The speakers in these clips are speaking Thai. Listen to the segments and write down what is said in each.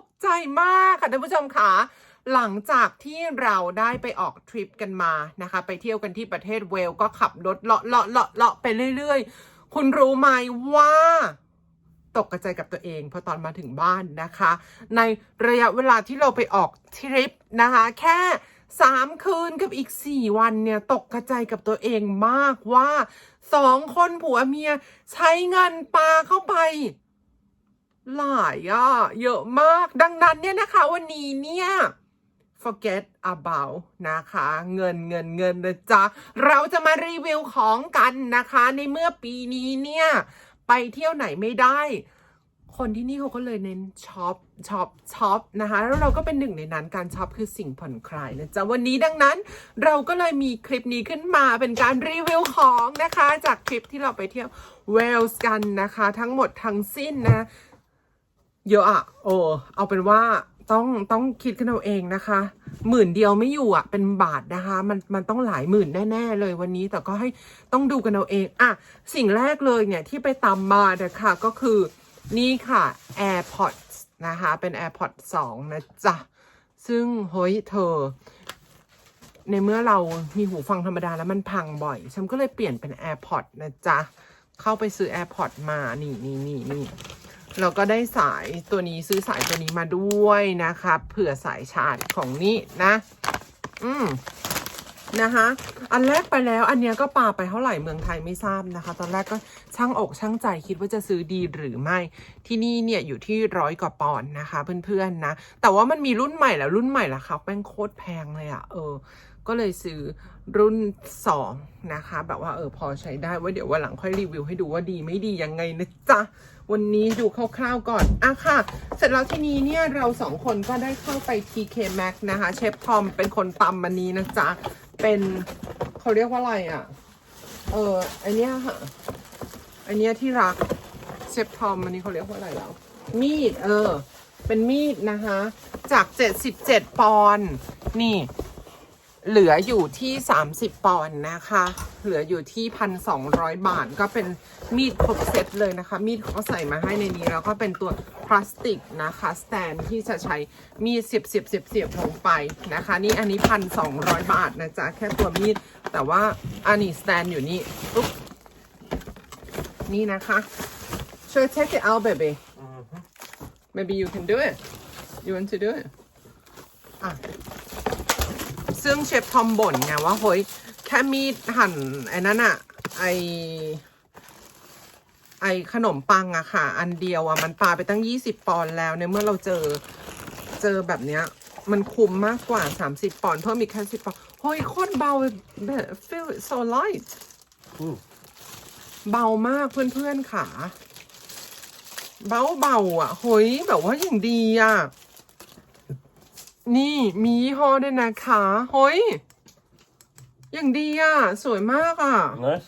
กใจมากค่ะท่านผู้ชมค่ะหลังจากที่เราได้ไปออกทริปกันมานะคะ ไปเที่ยวกันที่ประเทศเวลก็ขับรถเลาะเลาะเลาะเลาะไปเรื่อย ๆ คุณรู้ไหมว่าตกกระจายกับตัวเองพอตอนมาถึงบ้านนะคะ ในระยะเวลาที่เราไปออกทริปนะคะ แค่3คืนกับอีก4วันเนี่ย ตกกระจายกับตัวเองมากว่าสองคนผัวเมียใช้เงินปาเข้าไป หลายอะเยอะมากดังนั้นเนี่ยนะคะ วันนี้เนี่ย forget about นะคะ เงินเงินเงินนะจ๊ะ เราจะมารีวิวของกันนะคะ ในเมื่อปีนี้เนี่ย ไปเที่ยวไหนไม่ได้ คนที่นี่เขาก็เลยเน้นช็อปช็อปช็อปนะคะ แล้วเราก็เป็นหนึ่งในนั้นการช็อปคือสิ่งผ่อนคลายนะจ๊ะ วันนี้ดังนั้นเราก็เลยมีคลิปนี้ขึ้นมาเป็นการรีวิวของนะคะ จากทริปที่เราไปเที่ยวเวลส์กันนะคะ ทั้งหมดทั้งสิ้นนะ เยอะอะโอ้เอาเป็นว่าต้องต้องคิดกันเอาเองนะคะ หมื่นเดียวไม่อยู่อะเป็นบาทนะคะ มันมันต้องหลายหมื่นแน่ ๆ เลยวันนี้แต่ก็ให้ต้องดูกันเอาเองอะสิ่งแรกเลยเนี่ยที่ไปตามมานะคะก็คือนี่ค่ะ AirPods นะคะ เป็น AirPods 2 นะจ๊ะ ซึ่งเฮ้ยเธอ ในเมื่อเรามีหูฟังธรรมดาแล้วมันพังบ่อย ฉันก็เลยเปลี่ยนเป็น AirPods นะจ๊ะ เข้าไปซื้อ AirPods มา นี่นี่นี่นี่ เราก็ได้สายตัวนี้ซื้อสายตัวนี้มาด้วยนะคะเผื่อสายชาร์จของนี่นะ อืมนะคะอันแรกไปแล้วอันเนี้ยก็ปาไปเท่าไหร่เมืองไทยไม่ทราบนะคะ ตอนแรกก็ช่างอกช่างใจคิดว่าจะซื้อดีหรือไม่ ที่นี่เนี่ยอยู่ที่ร้อยกว่าปอนด์นะคะ เพื่อนๆนะ แต่ว่ามันมีรุ่นใหม่แล้วรุ่นใหม่ราคาแป้งโคตรแพงเลยอะ่ะเออ ก็เลยซื้อรุ่น 2 นะคะ แบบว่าเออพอใช้ได้ไว่าเดี๋ยววันหลังค่อยรีวิวให้ดูว่าดีไม่ดียังไงนะจ๊ะ วันนี้ดูคร่าวๆก่อนอะค่ะ เสร็จแล้วทีนี้เนี่ยเราสองคนก็ได้เข้าไป TK Max นะคะ เชฟทอมเป็นคนตำมันนี้นะจ๊ะ เป็นเขาเรียกว่าอะไรอะ เออไอเนี้ยค่ะไอเนี้ยที่รักเชฟทอมอันนี้เขาเรียกว่าอะไรแล้ว มีด เออ เป็นมีดนะคะ จาก 77 ปอนด์นี่ เหลืออยู่ที่ 30 ปอนด์นะคะ เหลืออยู่ที่ 1,200 บาท ก็เป็นมีดครบเซตเลยนะคะ มีดเขาใส่มาให้ในนี้ แล้วก็เป็นตัวพลาสติกนะคะสแตนที่จะใช้มีดเสียบเสียบเสียบเสียบลงไปนะคะ นี่อันนี้ 1,200 บาทนะจ๊ะ แค่ตัวมีด แต่ว่าอันนี้สแตนอยู่นี่ปุ๊บนี่นะคะ Sure, take it out, baby. Maybe you can do it. You want to do it? อะ ซึ่งเชฟทอมบ่นไงว่าเฮ้ยแค่มีดหั่นไอ้นั่นอะไอไอขนมปังอะค่ะ อันเดียวอะมันปาไปตั้ง20ปอนด์แล้วในเมื่อเราเจอเจอแบบเนี้ย มันคุ้มมากกว่า30ปอนด์เพิ่มอีกแค่10ปอนด์เฮ้ยโคตรเบาแบบ feel it so light อืมเบามากเพื่อนๆค่ะเบาเบาๆอะเฮ้ยแบบว่าอย่างดีอะ นี่มียี่ห้อด้วยนะคะเฮ้ยอย่างดีอะ สวยมากอะ Nice.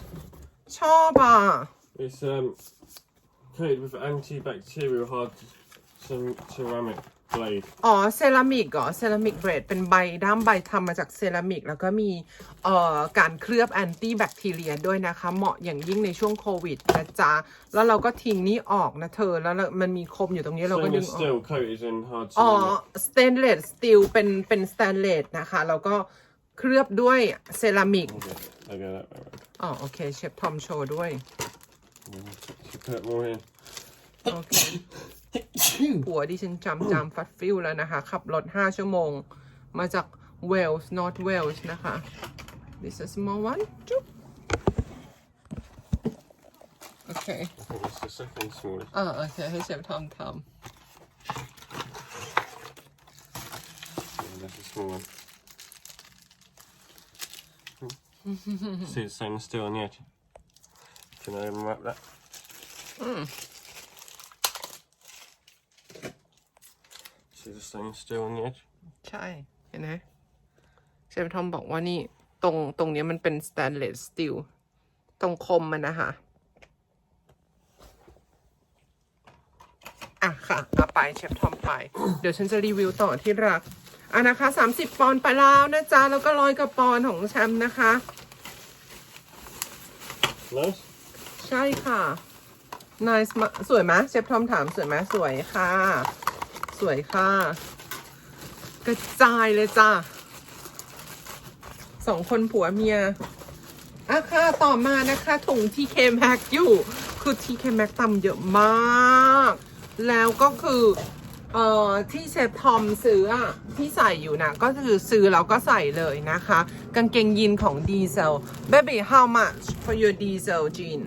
ชอบอะ It's um coated with antibacterial hard cem- ceramic blade. อ๋อเซรามิกเหรอเซรามิกเบรดเป็นใบด้ามใบทำมาจากเซรามิก แล้วก็มีเอ่อการเคลือบแอนตี้แบคทีเรียด้วยนะคะ เหมาะอย่างยิ่งในช่วงโควิดนะจ๊ะแล้วเราก็ทิ้งนี่ออกนะเธอแล้วเรามันมีคมอยู่ตรงนี้เราก็ดึง Stainless ออก steel coated in hard อ๋อ ceramic. สเตนเลสสตีลเป็นเป็นสแตนเลสนะคะแล้วก็เคลือบด้วยเซรามิก Okay, I go that way. around. อ๋อโอเคเชฟทอมโชว์ด้วย Should put more in. โอเค หัวดิฉันจำจำฟัดฟิลแล้วนะคะ ขับรถ 5 ชั่วโมง มาจากเวลส์ North Wales นะคะ this is small one จุ๊บโอเค I think it's the second smallest. อ่าโอเคให้เชฟทอมท Yeah, that's a small one. See it's stainless steel on the edge. Can I unwrap that? See the stainless steel on the edge? ำใช่เห็นไหมเชฟทอมบอกว่านี่ตรงตรงเนี้ยมันเป็นสแตนเลสสตีลตรงคมมันนะคะอะค่ะเอาไปเชฟทอมไป เดี๋ยวฉันจะรีวิวต่อที่รักอะนะคะ30ปอนด์ไปแล้วนะจ๊ะ แล้วก็ร้อยกว่าปอนด์ของแชมป์นะคะ Nice. ใช่ค่ะ nice มากสวยไหมเชฟทอมถามสวยไหมสวยค่ะ สวยค่ะ กระจายเลยจ้าสองคนผัวเมียอะค่ะ ต่อมานะคะถุง TK Max อยู่ คือ TK Max ตำเยอะมาก แล้วก็คือ เอ่อ ที่เชฟทอมซื้ออะที่ใส่อยู่นะ ก็คือซื้อแล้วก็ใส่เลยนะคะ กางเกงยีนของดีเซล Baby how much for your diesel jean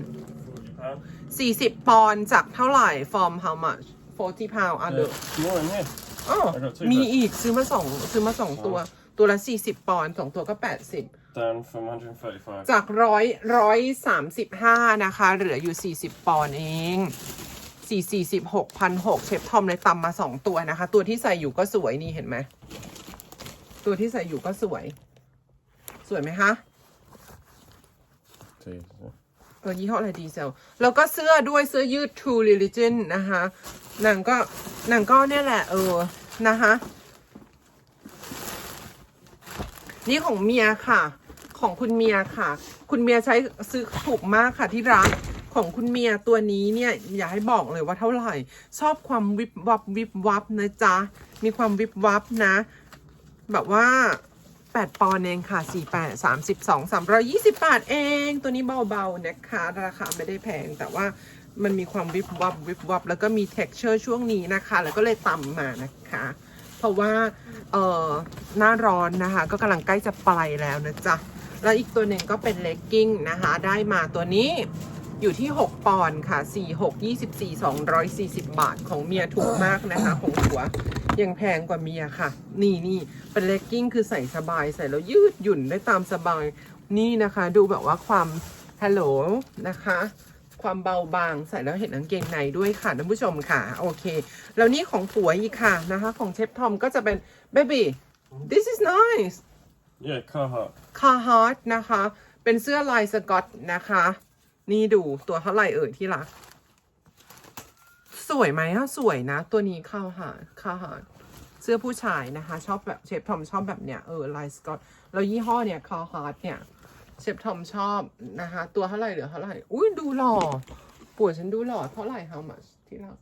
Pound? 40 ปอนด์จากเท่าไหร่ from how much 40 pound อะเดี๋ยว Uh, more in here. อ๋อ I got two มี bags. อีกซื้อมาสองซื้อมาสองตัว ตัวละ 40 ปอนด์สองตัวก็ 80 Down from 135. จากร้อยร้อยสามสิบห้านะคะ เหลืออยู่ 40 ปอนด์เองสี่สี่สิบหกพันหกเชฟทอมเลยตำมาสองตัวนะคะ ตัวที่ใส่อยู่ก็สวยนี่เห็นไหม ตัวที่ใส่อยู่ก็สวย สวยไหมคะ Jeez, yeah. เออยี่ห้ออะไรดีเซลแล้วก็เสื้อด้วยเสื้อยืด True Religion นะคะ นางก็นางก็เนี่ยแหละ เออนะคะนี่ของเมียค่ะ ของคุณเมียค่ะ คุณเมียใช้ซื้อถูกมากค่ะที่ร้านของคุณเมียตัวนี้เนี่ยอย่าให้บอกเลยว่าเท่าไหร่ ชอบความวิบวับวิบวับนะจ๊ะ มีความวิบวับนะ แบบว่า 8 ปอนด์เองค่ะ 48 32 320 บาทเอง ตัวนี้เบาๆนะคะ ราคาไม่ได้แพงแต่ว่า มันมีความวิบวับวิบวับแล้วก็มี texture ช่วงนี้นะคะ แล้วก็เลยต่ำมานะคะ เพราะว่าเอ่อหน้าร้อนนะคะ ก็กำลังใกล้จะไปแล้วนะจ๊ะ แล้วอีกตัวหนึ่งก็เป็นเลกกิ้งนะคะ ได้มาตัวนี้อยู่ที่ 6 ปอนด์ค่ะ 4 6 24 240 บาทของเมียถูกมากนะคะ ของผัวยังแพงกว่าเมียค่ะ นี่นี่เป็นเลกกิ้งคือใส่สบายใส่แล้วยืดหยุ่นได้ตามสบาย นี่นะคะ ดูแบบว่าความฮัลโหลนะคะ ความเบาบางใส่แล้วเห็นกางเกงในด้วยค่ะท่านผู้ชมค่ะ โอเค แล้วนี่ของผัวอีกค่ะนะคะ ของเชฟทอมก็จะเป็น baby this is nice Yeah, Carhartt. Carhartt นะคะ เป็นเสื้อลายสกอตนะคะ นี่ดูตัวเท่าไหร่เอ่ยที่รัก สวยไหมอะสวยนะ ตัวนี้เข้าหาเข้าหาเสื้อผู้ชายนะคะ ชอบแบบเชฟทอมชอบแบบเนี้ยเออลายสกอต แล้วยี่ห้อเนี่ยคาฮาร์ดเนี่ย เชฟทอมชอบนะคะ ตัวเท่าไหร่เหลือเท่าไหร่ อุ้ยดูหล่อผัวฉันดูหล่อเท่าไหร่ how much ที่รัก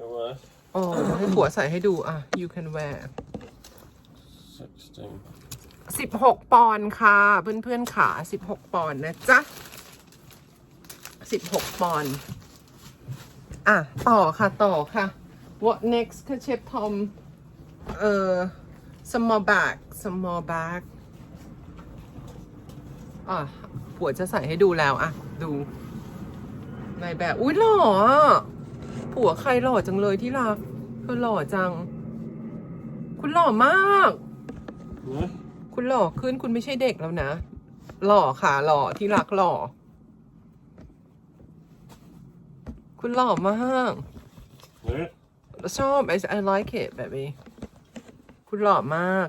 It was อ๋อให้ผัวใส่ให้ดูอะ you can wear 16. สิบหกปอนด์ค่ะ เพื่อนๆขาสิบหกปอนด์นะจ๊ะสิบหกปอนด์อะ ต่อค่ะ ต่อค่ะ what next ค่ะเชฟทอมเอ่อ small bag small bag อะผัวจะใส่ให้ดูแล้วอะ ดูในแบบ อุ้ยหล่ออะผัวใครหล่อจังเลยที่รักเธอหล่อจัง คุณหล่อมาก Yeah? คุณหล่อขึ้นคุณไม่ใช่เด็กแล้วนะ หล่อค่ะหล่อที่รักหล่อ คุณหล่อมาก Yeah? ชอบ I I like it baby คุณหล่อมาก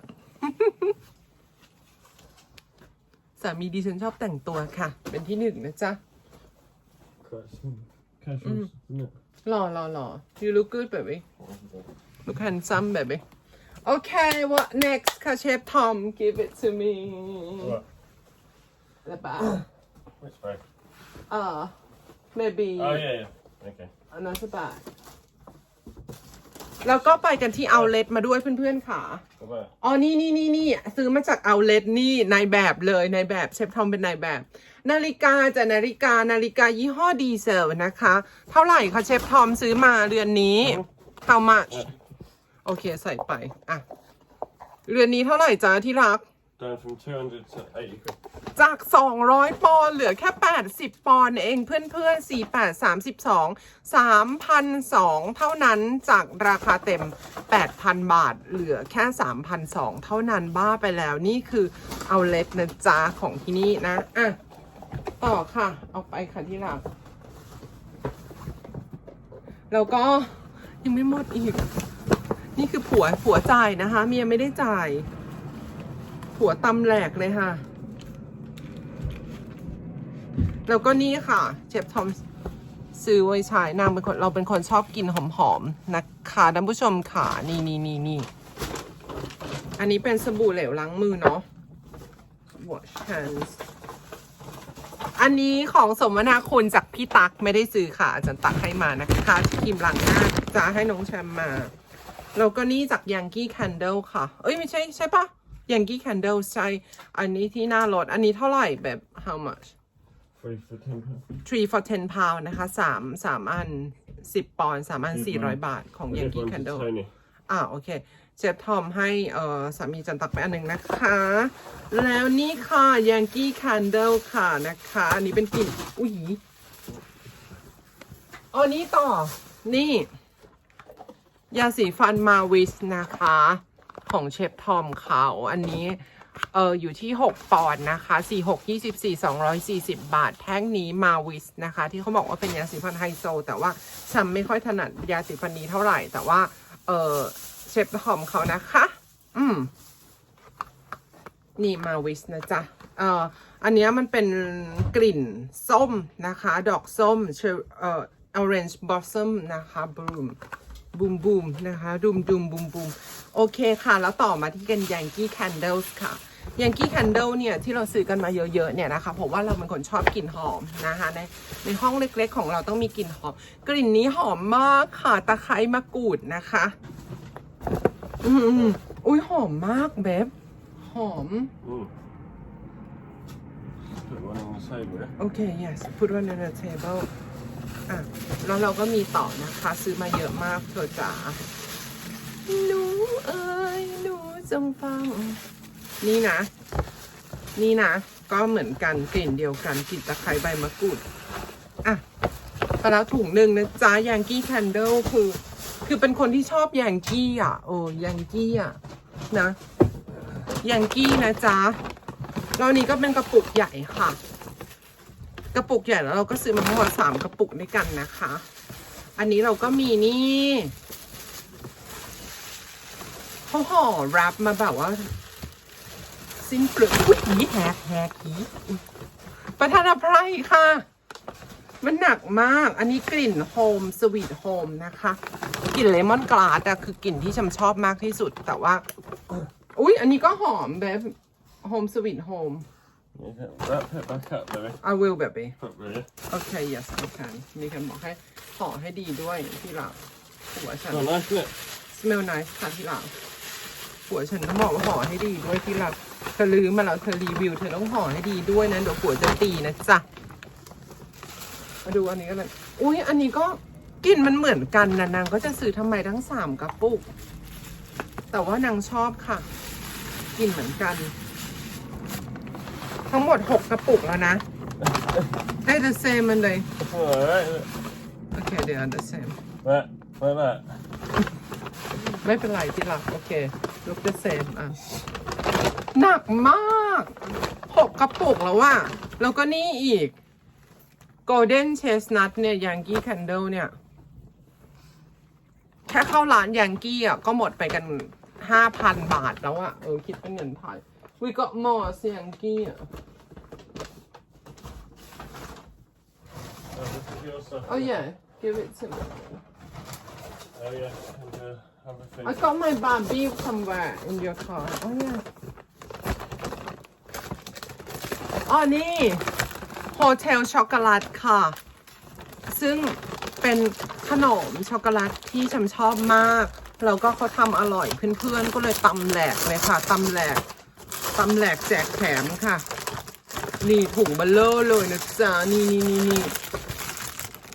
สามีดิฉันชอบแต่งตัวค่ะ เป็นที่หนึ่งนะจ๊ะ Quite some casuals, isn't it? หล่อหล่อหล่อ you look good baby look handsome baby okay what next ค่ะเชฟทอม give it to me What? แล้วป่ะ Which bag? uh maybe Oh, yeah, yeah. Okay. another bag แล้วก็ไปกันที่เอาเล t มาด้วยเพื่อนๆค่ะ What about? อ๋อ นี่นี่นี่นี่ซื้อมาจากเอาเล t นี่ในายแบบเลยในายแบบเชฟทอมเป็นนายแบบ นาฬิกาจะนาฬิกานาฬิกายี่ห้อดีเซลนะคะ เท่าไหร่คะเชฟทอมซื้อมาเรือนนี้ how much โอเคใส่ไป อะ เรือนนี้เท่าไหร่จ้าที่รัก Down from 200 to 80 quid. จาก 200 ปอนด์เหลือแค่ 80 ปอนด์เองเพื่อนๆ 48 32 3,002 เท่านั้นจากราคาเต็ม 8,000 บาท เหลือแค่3,002 เท่านั้นบ้าไปแล้วนี่คือเอาเล็ตนะจ๊ะของที่นี่นะ อะ ต่อค่ะ เอาไปค่ะที่รักแล้วก็ยังไม่หมดอีก นี่คือผัวผัวจ่ายนะคะ เมียไม่ได้จ่าย ผัวตำแหลกเลยค่ะ แล้วก็นี่ค่ะเชฟทอมซื้อไว้ใช้นางเป็นคนเราเป็นคนชอบกินหอมๆนะคะท่านผู้ชมค่ะนี่นี่นี่นี่อันนี้เป็นสบู่เหลวล้างมือเนาะ wash hands อันนี้ของสมนาคุณจากพี่ตักไม่ได้ซื้อค่ะอาจารย์ตักให้มานะคะครีมล้างหน้าจะให้น้องแชมป์มา แล้วก็นี่จากยังกี้แคนเดลค่ะ เอ้ยไม่ใช่ใช่ปะ ยังกี้แคนเดลใช่ อันนี้ที่หน้ารถ อันนี้เท่าไหร่แบบ how much Three for ten pounds. three for ten pound นะคะสามสามอันสิบปอนด์สามอันสี่ร้อยบาทของ I ยัง gave กี้ one แคนเด to ล Tony. อ่าโอเค เชฟทอมให้เอ่อสามีจันตักไปอันหนึ่งนะคะ แล้วนี่ค่ะยังกี้แคนเดลค่ะนะคะ อันนี้เป็นกลิ่นอุ้ยอ๋อนี้ต่อ นี่ ยาสีฟันมาวิสนะคะ ของเชฟทอมเขาอันนี้เอออยู่ที่ 6 ปอนด์นะคะ 4 6 24 240 บาท แท่งนี้มาวิสนะคะ ที่เขาบอกว่าเป็นยาสีฟันไฮโซ แต่ว่าฉันไม่ค่อยถนัดยาสีฟันนี้เท่าไหร่ แต่ว่า เออเชฟทอมเขานะคะ อืม นี่มาวิสนะจ๊ะ เอออันนี้มันเป็นกลิ่นส้มนะคะ ดอกส้มเชอเอ่อ orange blossom นะคะบลูม บูมบูมนะคะดุมดุมบูมบูมโอเคค่ะ แล้วต่อมาที่กัน Yankee Candles ค่ะ Yankee Candle เนี่ยที่เราซื้อกันมาเยอะๆเนี่ยนะคะผมว่าเราเป็นคนชอบกลิ่นหอมนะคะในในห้องเล็กๆของเราต้องมีกลิ่นหอม กลิ่นนี้หอมมากค่ะตะไคร้มะกรูดนะคะ อืมอุ้ยหอมมากเบบหอม Mm. Put one on the table, yeah? โอเค yes put one on the table อะแล้วเราก็มีต่อนะคะ ซื้อมาเยอะมากเธอจ๋าหนูเอ้ยหนูจงฟัง นี่นะ นี่นะ ก็เหมือนกันกลิ่นเดียวกันกลิ่นตะไคร้ใบมะกรูดอะไปแล้วถุงหนึ่งนะจ๊ะยังกี้แคนเดลคือ คือเป็นคนที่ชอบยังกี้อะ โอ้ยังกี้อะนะยังกี้นะจ๊ะแล้วอันนี้ก็เป็นกระปุกใหญ่ค่ะ กระปุกใหญ่แล้วเราก็ซื้อมาทั้งหมดสามกระปุกด้วยกันนะคะ อันนี้เราก็มีนี่เขาห่อแรปมาแบบว่า สิ้นเปลือกอุ้ยอีแฮกแฮกอีประธานอภัยค่ะ มันหนักมาก อันนี้กลิ่นโฮมสวีทโฮมนะคะ กลิ่นเลมอนกลาสอะคือกลิ่นที่ฉันชอบมากที่สุด แต่ว่า อุ้ยอันนี้ก็หอมแบบโฮมสวีทโฮม You can wrap it back up, baby. I will baby Up there. โอเค yes I can มีคนบอกให้ห่อให้ดีด้วยที่เราหัวฉัน Oh, nice, isn't it? smell nice ค่ะที่เราหัวฉันก็บอกว่าห่อให้ดีด้วยที่เราเธอลืมมาแล้วเธอรีวิว เธอต้องห่อให้ดีด้วยนะเดี๋ยวหัวจะตีนะจ๊ะมาดูอันนี้กันเลยอุ้ยอันนี้ก็กลิ่นมันเหมือนกันนะนางก็จะซื้อทำไมทั้งสามกระปุก แต่ว่านางชอบค่ะกลิ่นเหมือนกัน ทั้งหมดหกกระปุกแล้วนะ ได้ the same มันเลย Alright. โอเค เดี๋ยว the same That, like that. ไม่เป็นไรที่รักโอเค look the same อะ หนักมากหกกระปุกแล้วว่ะ แล้วก็นี่อีก golden chestnut เนี่ย yankee candle เนี่ย แค่เข้าร้าน yankee อะ ก็หมดไปกันห้าพันบาทแล้วอะ เออ คิดเป็นเงินไทย we got more yankee อะ Oh, this is your stuff. oh yeah give it to me Oh, yeah. And uh, other things. I got my Barbie somewhere in your car. Oh yeah. อ๋อนี่โฮเทลช็อกโกแลตค่ะ ซึ่งเป็นขนมช็อกโกแลตที่ฉันชอบมาก แล้วก็เขาทำอร่อยเพื่อนๆ ก็เลยตำแหลกเลยค่ะตำแหลก ตำแหลกแจกแถมค่ะ นี่ถุงเบลเลอร์เลยนะจ๊ะ นี่นี่นี่นี่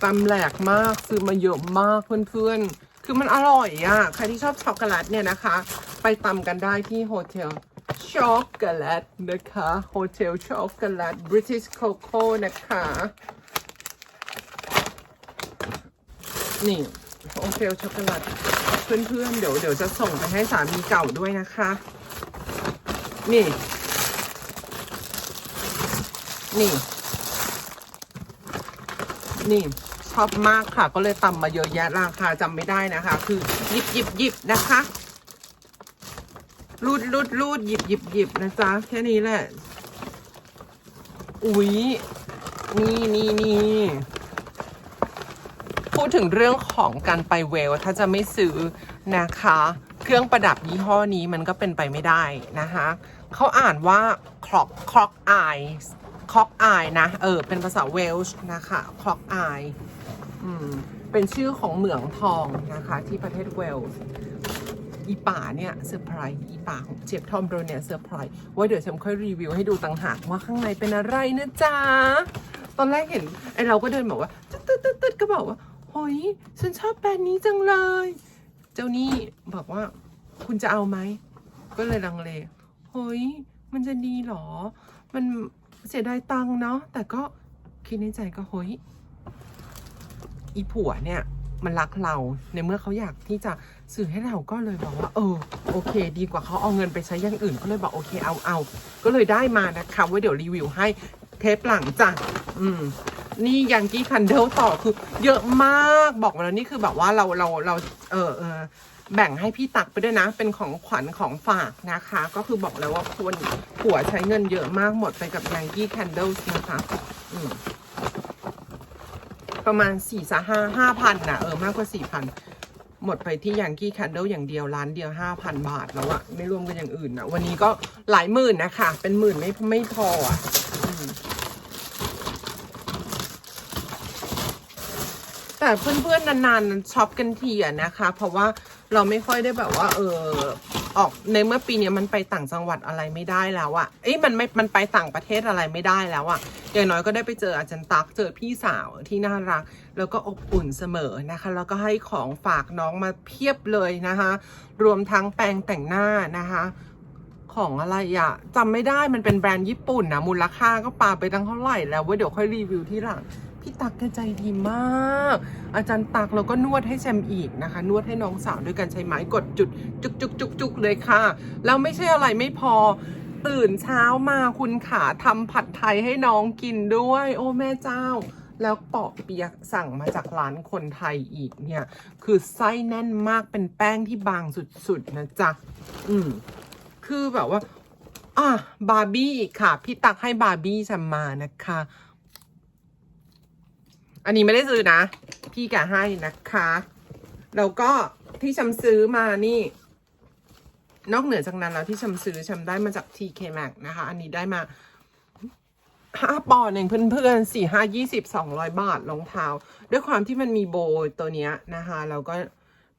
ตำแหลกมากซื้อมาเยอะมากเพื่อนๆ คือมันอร่อยอะ่ะ ใครที่ชอบช็อกโกแลตเนี่ยนะคะ ไปตำกันได้ที่โฮเทลช็อกโกแลตนะคะโฮเทลช็อกโกแลต British Coco นะคะนี่โฮเทลช็อกโกแลตเพื่อนๆเดี๋ยวเดี๋ยวจะส่งไปให้สามีเก่าด้วยนะคะ นี่ นี่ นี่ชอบมากค่ะ ก็เลยตำมาเยอะแยะราคาจำไม่ได้นะคะ คือหยิบหยิบหยิบนะคะรูดรูดรูดหยิบหยิบหยิบนะจ๊ะ แค่นี้แหละ อุ๊ย นี่นี่นี่พูดถึงเรื่องของการไปเวล ถ้าจะไม่ซื้อนะคะ เครื่องประดับยี่ห้อนี้มันก็เป็นไปไม่ได้นะคะเขาอ่านว่าคล็อกคล็อกไอคล็อกไอนะ เออ เป็นภาษาเวลช์นะคะคล็อกไออืม เป็นชื่อของเหมืองทองนะคะ ที่ประเทศเวลส์อีป่าเนี่ยเซอร์ไพรส์อีป่าของเชฟทอมโบรเนี่ยเซอร์ไพรส์ว่าเดี๋ยวฉันค่อยรีวิวให้ดูต่างหากว่าข้างในเป็นอะไรนะจ๊ะ ตอนแรกเห็นไอเราก็เดินบอกว่าตึ๊ดตึ๊ดตึ๊ดตึ๊ดก็บอกว่าเฮ้ยฉันชอบแบรนด์นี้จังเลย เจ้านี่บอกว่า คุณจะเอาไหม ก็เลยลังเล เฮ้ย มันจะดีเหรอ มันเสียดายตังค์เนาะ แต่ก็คิดในใจก็เฮ้ย อีผัวเนี่ย มันรักเรา ในเมื่อเขาอยากที่จะสื่อให้เราก็เลยบอกว่า เออ โอเค ดีกว่าเขาเอาเงินไปใช้อย่างอื่น ก็เลยบอกโอเค เอาเอา ก็เลยได้มานะคะไว้เดี๋ยวรีวิวให้เทปหลังจ้ะ อืม นี่ยังกี้คันเดลต่อคือ เยอะมากบอกมาแล้วนี่คือแบบว่าเราเราเราเออเออแบ่งให้พี่ตักไปด้วยนะ เป็นของขวัญของฝากนะคะ ก็คือบอกแล้วว่าคนผัวใช้เงินเยอะมากหมดไปกับยังกี้คันเดลนะคะประมาณสี่สห้าห้าพันนะเออมากกว่าสี่พันหมดไปที่ยังกี้แคนเดลอย่างเดียวร้านเดียวห้าพันบาทแล้วอะไม่รวมกันอย่างอื่นนะวันนี้ก็หลายหมื่นนะคะ เป็นหมื่นไม่ไม่พออะอืม แต่เพื่อนๆนานๆช็อปกันทีอะนะคะ เพราะว่าเราไม่ค่อยได้แบบว่า เออออกในเมื่อปีนี้มันไปต่างจังหวัดอะไรไม่ได้แล้วอะเอ้ยมันไม่มันไปต่างประเทศอะไรไม่ได้แล้วอะอย่างน้อยก็ได้ไปเจออาจารย์ตักเจอพี่สาวที่น่ารัก แล้วก็อบอุ่นเสมอนะคะ แล้วก็ให้ของฝากน้องมาเพียบเลยนะคะ รวมทั้งแปรงแต่งหน้านะคะของอะไรอะจำไม่ได้มันเป็นแบรนด์ญี่ปุ่นนะมูลค่าก็ปาไปตั้งเท่าไหร่แล้วเว่าเดี๋ยวค่อยรีวิวที่หลัง พี่ตักแกใจดีมาก อาจารย์ตักเราก็นวดให้แชมอีกนะคะ นวดให้น้องสาวด้วยกันใช้ไม้กดจุดจุกจุกจุกจุกเลยค่ะ แล้วไม่ใช่อะไรไม่พอตื่นเช้ามาคุณขาทำผัดไทยให้น้องกินด้วย โอ้แม่เจ้า แล้วเปาะเปียกสั่งมาจากร้านคนไทยอีกเนี่ย คือไส้แน่นมากเป็นแป้งที่บางสุดๆนะจ๊ะ อืม คือแบบว่า อะบาร์บี้ค่ะ พี่ตักให้บาร์บี้ฉันมานะคะ อันนี้ไม่ได้ซื้อนะ พี่แกะให้นะคะ แล้วก็ที่ฉันซื้อมานี่ นอกเหนือจากนั้นแล้วที่ฉันซื้อฉันได้มาจาก TK Max นะคะ อันนี้ได้มาห้าปอนด์เองเพื่อนๆสี่ห้ายี่สิบสองร้อยบาทรองเท้า ด้วยความที่มันมีโบว์ตัวเนี้ยนะคะ แล้วก็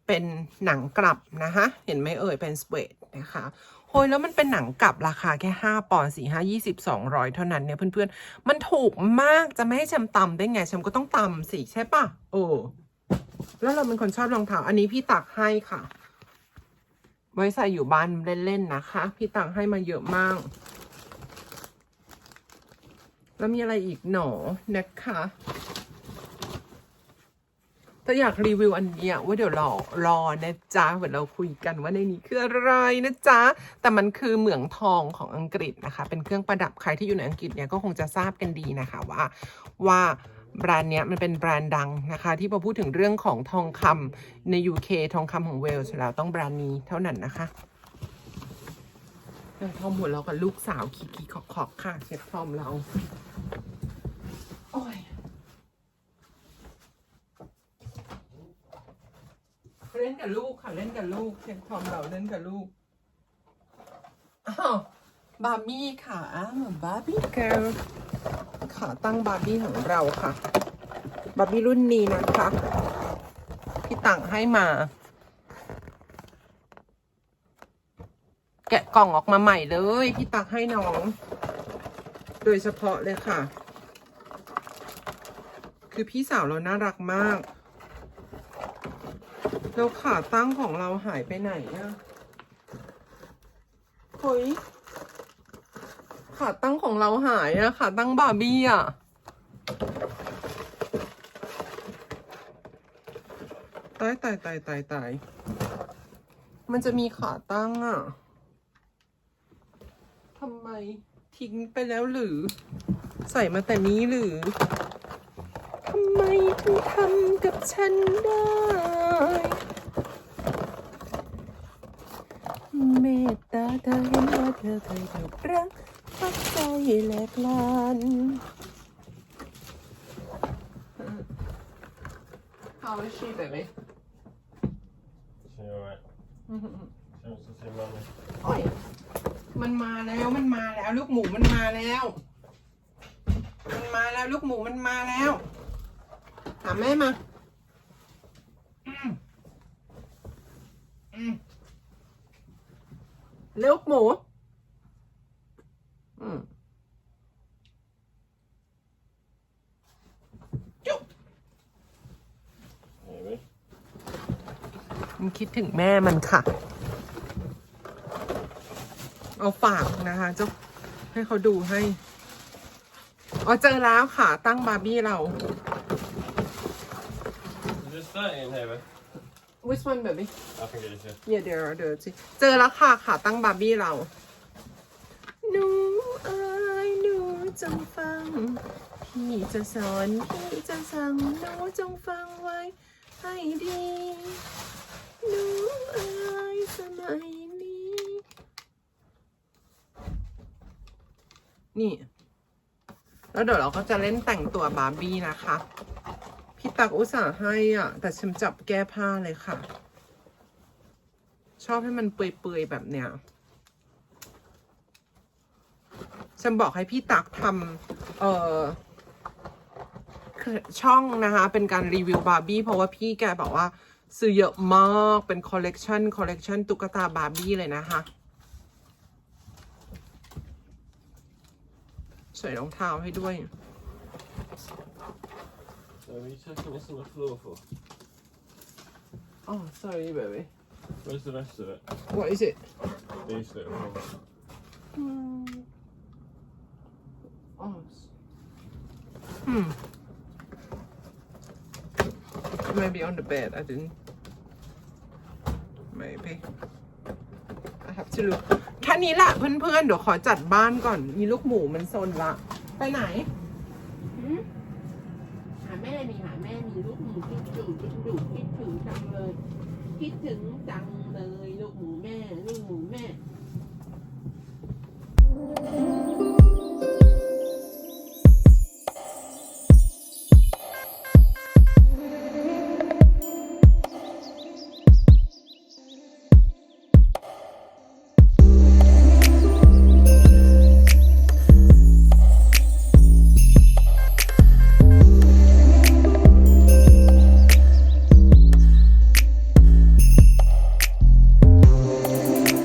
เป็นหนังกลับนะคะ เห็นไหมเอ่ยเป็นสเวดนะคะ โอ้ยแล้วมันเป็นหนังกลับราคาแค่ห้าปอนด์สี่ห้ายี่สิบสองร้อยเท่านั้นเนี่ยเพื่อนๆ มันถูกมากจะไม่ให้แชมตำได้ไงแชมก็ต้องตำสิใช่ปะโอ้แล้วเราเป็นคนชอบรองเท้าอันนี้พี่ตักให้ค่ะ ไว้ใส่อยู่บ้านเล่นๆนะคะ พี่ตังให้มาเยอะมาก แล้วมีอะไรอีกหนอนะคะ ถ้าอยากรีวิวอันเนี้ยว่าเดี๋ยวรอรอนะจ๊ะเดี๋ยวเราคุยกันว่าในนี้คืออะไรนะจ๊ะแต่มันคือเหมืองทองของอังกฤษนะคะ เป็นเครื่องประดับใครที่อยู่ในอังกฤษเนี่ยก็คงจะทราบกันดีนะคะว่าว่าแบรนด์เนี้ยมันเป็นแบรนด์ดังนะคะ ที่พอพูดถึงเรื่องของทองคำใน UK ทองคำของเวลส์แล้วต้องแบรนด์นี้เท่านั้นนะคะเรื่องทอมหัวเรากับลูกสาวคิกๆขอกๆค่ะเชฟทอมเรา โอ้ย เล่น กับลูกค่ะเล่นกับลูกเชฟทอมเราเล่นกับลูกอ้าวบาร์บี้ค่ะอ้าวบาร์บี้เกิร์ลขาตั้งบาร์บี้ของเราค่ะ บาร์บี้รุ่นนี้นะคะ พี่ตังให้มา แกะกล่องออกมาใหม่เลย พี่ตักให้น้อง โดยเฉพาะเลยค่ะ คือพี่สาวเราน่ารักมาก แล้วขาตั้งของเราหายไปไหนอะเฮ้ย ขาตั้งของเราหายอะขาตั้งบาร์บี้อะตายตายตายตายตายมันจะมีขาตั้งอะทำไมทิ้งไปแล้วหรือ ใส่มาแต่นี้หรือทำไมถึงทำกับฉันได้ ตตาเธอเห็นว่าเธอเคยถูกรักพักใจแหลกลานเ o w is she, baby? She alright. มันมาแล้วมันมาแล้วลูกหมูมันมาแล้ว มันมาแล้วลูกหมูมันมาแล้วถามแม่มาอืมอืม ลูกหมู อืมจุ๊บ Maybe. มันคิดถึงแม่มันค่ะ เอาฝากนะคะเจ้าให้เขาดูให้ อ๋อเจอแล้วค่ะ ตั้งบาร์บี้เรา Is this that in here? Babe? which one baby I think it is. Yeah. เดี๋ยวเดี๋ยวเดี๋ยวสิเจอแล้วค่ะค่ะตั้งบาร์บี้เราหนูเอ้ยหนูจงฟัง พี่จะสอนพี่จะสั่งหนูจงฟังไว้ให้ดีหนูเอ้ยสมัยนี้ นี่ แล้วเดี๋ยวเราก็จะเล่นแต่งตัวบาร์บี้นะคะ พี่ตักอุตส่าห์ให้อะ แต่ฉันจับแก้ผ้าเลยค่ะ ชอบให้มันเปื่อยๆแบบเนี้ยฉันบอกให้พี่ตักทำเอ่อช่องนะคะ เป็นการรีวิวบาร์บี้เพราะว่าพี่แกบอกว่า ซื้อเยอะมากเป็นคอลเลกชันคอลเลกชันตุ๊กตาบาร์บี้เลยนะคะใส่รองเท้าให้ด้วย So are you taking this on the floor for? อ๋อ sorry baby Where's the rest of it? what is it These little ones. Hmm. Oh. s- Hmm. Maybe on the bed. I didn't. Maybe. I have to look. แค่นี้แหละเพื่อนๆเดี๋ยวขอจัดบ้านก่อน มีลูกหมูมันซนละ ไปไหนหืมหา แม่นี่หาแม่มีลูกหมูคิดถึงคิดถึงคิดถึงจังเลย คิดถึงจังเลยลูกหมูแม่ลูกหมูแม่